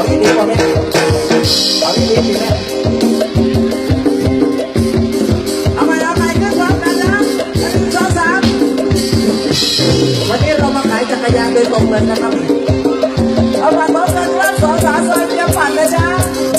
เอาที่ดีกว่าไหมเอาที่ดีดีไหมเอาไปเอาไปขึ้นพร้อมกันนะหนึ่งสวันนี้เรามาขายจักรยนโดยตรงเลยนะครับ เอาไปต้อมกันเริ่มสองสามซอยเพียงฝันนะจ๊ะ